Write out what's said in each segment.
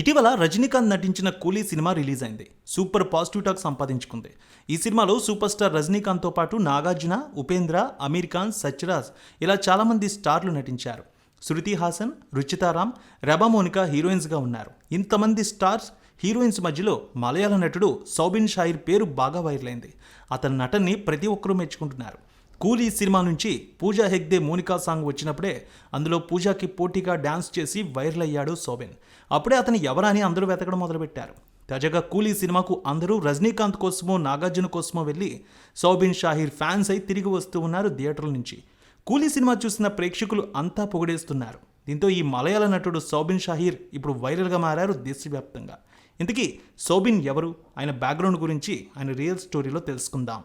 ఇటీవల రజనీకాంత్ నటించిన కూలీ సినిమా రిలీజ్ అయింది. సూపర్ పాజిటివ్ టాక్ సంపాదించుకుంది. ఈ సినిమాలో సూపర్ స్టార్ రజనీకాంత్తో పాటు నాగార్జున ఉపేంద్ర అమీర్ ఖాన్ సత్యరాజ్ ఇలా చాలామంది స్టార్లు నటించారు. శృతి హాసన్ రుచితారాం రెబమోనిక హీరోయిన్స్గా ఉన్నారు. ఇంతమంది స్టార్స్ హీరోయిన్స్ మధ్యలో మలయాళ నటుడు సౌబిన్ షాయిర్ పేరు బాగా వైరల్ అయింది. అతని నటన్ని ప్రతి ఒక్కరూ మెచ్చుకుంటున్నారు. కూలీ సినిమా నుంచి పూజా హెగ్దే మోనికా సాంగ్ వచ్చినప్పుడే అందులో పూజాకి పోటీగా డ్యాన్స్ చేసి వైరల్ అయ్యాడు సోబెన్. అప్పుడే అతను ఎవరా అని అందరూ వెతకడం మొదలుపెట్టారు. తాజాగా కూలీ సినిమాకు అందరూ రజనీకాంత్ కోసమో నాగార్జున కోసమో వెళ్ళి సౌబిన్ షాహీర్ ఫ్యాన్స్ అయి తిరిగి వస్తూ ఉన్నారు థియేటర్ల నుంచి. కూలీ సినిమా చూసిన ప్రేక్షకులు అంతా పొగిడేస్తున్నారు. దీంతో ఈ మలయాళ నటుడు సౌబిన్ షాహీర్ ఇప్పుడు వైరల్గా మారారు దేశవ్యాప్తంగా. ఇంతకీ సౌబిన్ ఎవరు? ఆయన బ్యాక్గ్రౌండ్ గురించి ఆయన రియల్ స్టోరీలో తెలుసుకుందాం.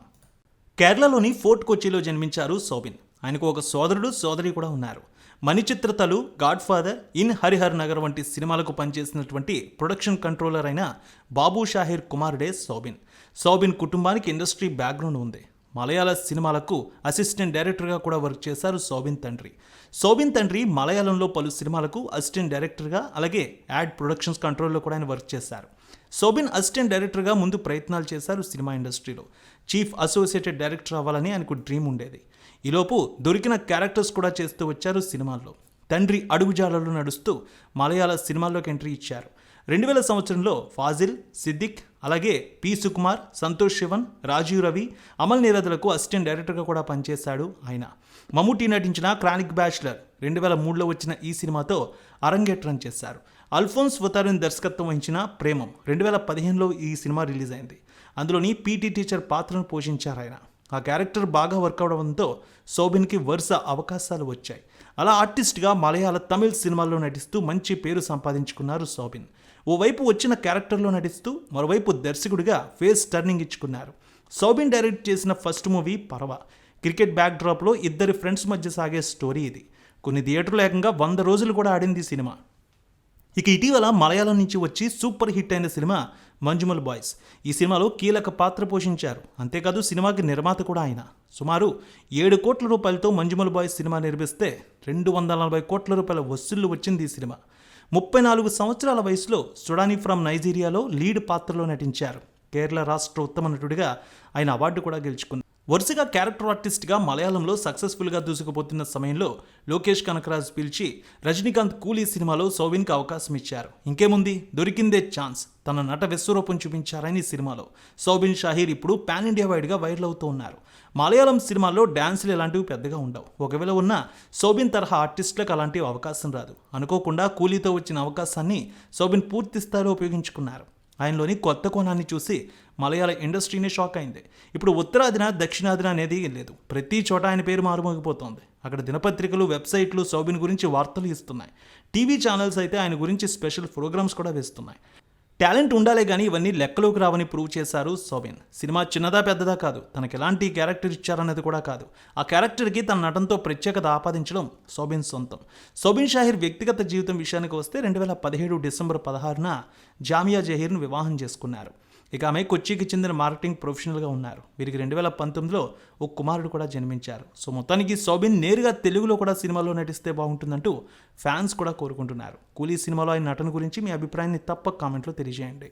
కేరళలోని ఫోర్ట్ కొచ్చిలో జన్మించారు సోబిన్. ఆయనకు ఒక సోదరుడు సోదరి కూడా ఉన్నారు. మణిచిత్రతలు God Father in Harihar Nagar వంటి సినిమాలకు పనిచేసినటువంటి ప్రొడక్షన్ కంట్రోలర్ అయిన బాబు షాహిర్ కుమారుడే సోబిన్. సోబిన్ కుటుంబానికి ఇండస్ట్రీ బ్యాక్గ్రౌండ్ ఉంది. మలయాళ సినిమాలకు అసిస్టెంట్ డైరెక్టర్గా కూడా వర్క్ చేశారు సోబిన్ తండ్రి. సోబిన్ తండ్రి మలయాళంలో పలు సినిమాలకు అసిస్టెంట్ డైరెక్టర్గా అలాగే యాడ్ ప్రొడక్షన్స్ కంట్రోల్లో కూడా ఆయన వర్క్ చేశారు. సోబిన్ అసిస్టెంట్ డైరెక్టర్గా ముందు ప్రయత్నాలు చేశారు సినిమా ఇండస్ట్రీలో. చీఫ్ అసోసియేటెడ్ డైరెక్టర్ అవ్వాలని ఆయనకు డ్రీమ్ ఉండేది. ఈలోపు దొరికిన క్యారెక్టర్స్ కూడా చేస్తూ వచ్చారు సినిమాల్లో. తండ్రి అడుగుజాలలో నడుస్తూ మలయాళ సినిమాల్లోకి ఎంట్రీ ఇచ్చారు. రెండు వేల సంవత్సరంలో ఫాజిల్ సిద్దిక్ అలాగే పి. సుకుమార్ సంతోష్ శివన్ రాజీవ్ రవి అమల్ నీరదులకు అసిస్టెంట్ డైరెక్టర్గా కూడా పనిచేశాడు ఆయన. మమ్ముటీ నటించిన క్రానిక్ బ్యాచ్లర్ రెండు వేల మూడులో వచ్చిన ఈ సినిమాతో అరంగేట్రం చేశారు. అల్ఫోన్స్ వతారిన్ దర్శకత్వం వహించిన ప్రేమం రెండు వేల పదిహేనులో ఈ సినిమా రిలీజ్ అయింది. అందులోని పీటీ టీచర్ పాత్రను పోషించారు ఆయన. ఆ క్యారెక్టర్ బాగా వర్క్ అవడంతో శోభిన్కి వరుస అవకాశాలు వచ్చాయి. అలా ఆర్టిస్ట్గా మలయాళ తమిళ్ సినిమాల్లో నటిస్తూ మంచి పేరు సంపాదించుకున్నారు సోబిన్ ఓవైపు వచ్చిన క్యారెక్టర్లో నటిస్తూ మరోవైపు దర్శకుడిగా ఫేస్ టర్నింగ్ ఇచ్చుకున్నారు. సౌబిన్ డైరెక్ట్ చేసిన first movie Parava. Cricket back డ్రాప్లో ఇద్దరి ఫ్రెండ్స్ మధ్య సాగే స్టోరీ ఇది. కొన్ని థియేటర్లు ఏకంగా వంద రోజులు కూడా ఆడింది ఈ సినిమా. ఇక ఇటీవల మలయాళం నుంచి వచ్చి సూపర్ హిట్ అయిన సినిమా మంజుమల్ బాయ్స్. ఈ సినిమాలో కీలక పాత్ర పోషించారు. అంతేకాదు సినిమాకి నిర్మాత కూడా ఆయన. సుమారు ఏడు కోట్ల రూపాయలతో మంజుమల్ బాయ్స్ సినిమా నిర్మిస్తే రెండు వందల నలభై కోట్ల రూపాయల వసూళ్ళు వచ్చింది ఈ సినిమా. ముప్పై నాలుగు సంవత్సరాల వయసులో సుడానీ ఫ్రమ్ నైజీరియాలో లీడ్ పాత్రలో నటించారు. కేరళ రాష్ట్ర ఉత్తమ నటుడిగా ఆయన అవార్డు కూడా గెలుచుకున్నారు. వరుసగా క్యారెక్టర్ ఆర్టిస్ట్గా మలయాళంలో సక్సెస్ఫుల్గా దూసుకుపోతున్న సమయంలో లోకేష్ కనకరాజ్ పిలిచి రజనీకాంత్ కూలీ సినిమాలో సోవిన్కి అవకాశం ఇచ్చారు. ఇంకేముంది? దొరికిందే ఛాన్స్. తన నట విశ్వరూపం చూపించారని ఈ సినిమాలో. సౌబిన్ షాహీర్ ఇప్పుడు పాన్ ఇండియా వైడ్గా వైరల్ అవుతూ ఉన్నారు. మలయాళం సినిమాల్లో డ్యాన్సులు ఇలాంటివి పెద్దగా ఉండవు. ఒకవేళ ఉన్న సౌబిన్ తరహా ఆర్టిస్టులకు అలాంటి అవకాశం రాదు. అనుకోకుండా కూలీతో వచ్చిన అవకాశాన్ని సౌబిన్ పూర్తి స్థాయిలో ఉపయోగించుకున్నారు. ఆయనలోని కొత్త కోణాన్ని చూసి మలయాళ ఇండస్ట్రీనే షాక్ అయింది. ఇప్పుడు ఉత్తరాదిన దక్షిణాదిన అనేది లేదు. ప్రతి చోట ఆయన పేరు మారుమోగిపోతోంది. అక్కడ దినపత్రికలు వెబ్సైట్లు సౌబిన్ గురించి వార్తలు ఇస్తున్నాయి. టీవీ ఛానల్స్ అయితే ఆయన గురించి స్పెషల్ ప్రోగ్రామ్స్ కూడా వేస్తున్నాయి. టాలెంట్ ఉండాలే కానీ ఇవన్నీ లెక్కలోకి రావని ప్రూవ్ చేశారు సోబిన్. సినిమా చిన్నదా పెద్దదా కాదు. తనకి ఎలాంటి క్యారెక్టర్ ఇచ్చారన్నది కూడా కాదు. ఆ క్యారెక్టర్కి తన నటనతో ప్రత్యేకత ఆపాదించడం సోబిన్ సొంతం. సోబిన్ షాహిర్ వ్యక్తిగత జీవితం విషయానికి వస్తే రెండు వేల పదిహేడు డిసెంబర్ పదహారున జామియా జహీర్ను వివాహం చేసుకున్నారు. ఇక ఆమె కొచ్చికి చెందిన మార్కెటింగ్ ప్రొఫెషనల్గా ఉన్నారు. వీరికి రెండు వేల పంతొమ్మిదిలో ఓ కుమారుడు కూడా జన్మించారు. సో మొత్తానికి సోబిన్ నేరుగా తెలుగులో కూడా సినిమాలో నటిస్తే బాగుంటుందంటూ ఫ్యాన్స్ కూడా కోరుకుంటున్నారు. కూలీ సినిమాలో ఆయన నటన గురించి మీ అభిప్రాయాన్ని తప్పక కామెంట్లో తెలియజేయండి.